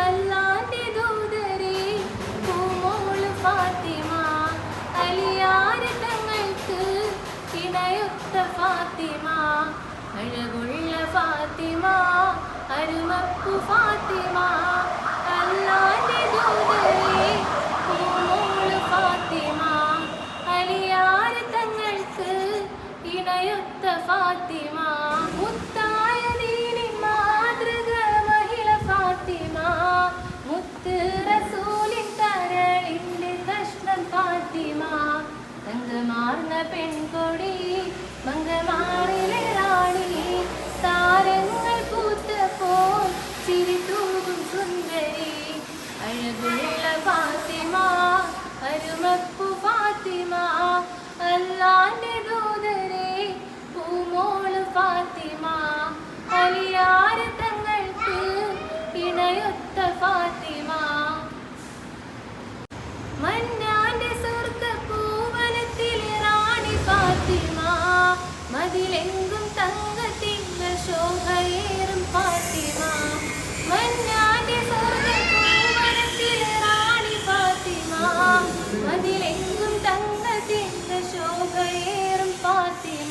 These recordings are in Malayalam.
അല്ലാന്റെ ദൂതരെ പൂമോൾ ഫാത്തിമ അലിയാര് തങ്ങൾക്ക് ഇണയൊത്ത ഫാത്തിമ അഴകുള്ള ഫാത്തിമ അരുമപ്പു ഫാത്തിമ. അല്ലാന്റെ ദൂതരെ പൂമോൾ ഫാത്തിമ അലിയാര് തങ്ങൾക്ക് ഇണയൊത്ത ഫാത്തിമ. പെൺകൊടി മംഗമാറിലെ റാണി താരങ്ങൾ പൂത്തപ്പോൾ ചിരി തൂകും സുന്ദരി. അഴകുള്ള ഫാത്തിമ അരുമപ്പു ഫാത്തിമ അല്ലാന്റെ ദൂതരെ പൂമോൾ ഫാത്തിമ. അലിയാര് തങ്ങൾക്ക് ഇണയൊത്ത മതിലെങ്കും തങ്കത്തിങ്കൾ ശോഭയേറും മന്നാന്റെ സ്വർഗ പൂവനത്തിലെ റാണി ഫാത്തിമ. മതിലെങ്കും തങ്കത്തിങ്കൾ ശോഭയേറും പാത്തിമ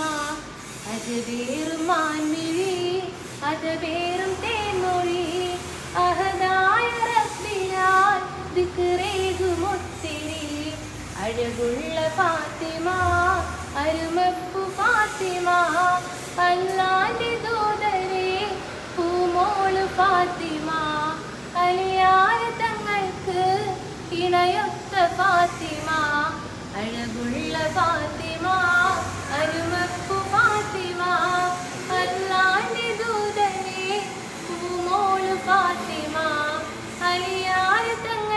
അത് വേറും മാൻമിഴി അത് വേറും തേൻമൊഴി. അഹദായ റബ്ബിനാൽ ദിക്റേകുമൊത്തിരി അഴകുള്ള പാത്തിമ അരുമപ്പു ഫാത്തിമ അല്ലാന്റെ ദൂതരെ പൂമോൾ ഫാത്തിമ അലിയായ തങ്ങൾക്ക് ഇണയൊത്ത ഫാത്തിമ അഴകുള്ള ഫാത്തിമ അരുമപ്പു ഫാത്തിമ അല്ലാന്റെ ദൂതരെ പൂമോൾ ഫാത്തിമ അലിയായ തങ്ങൾ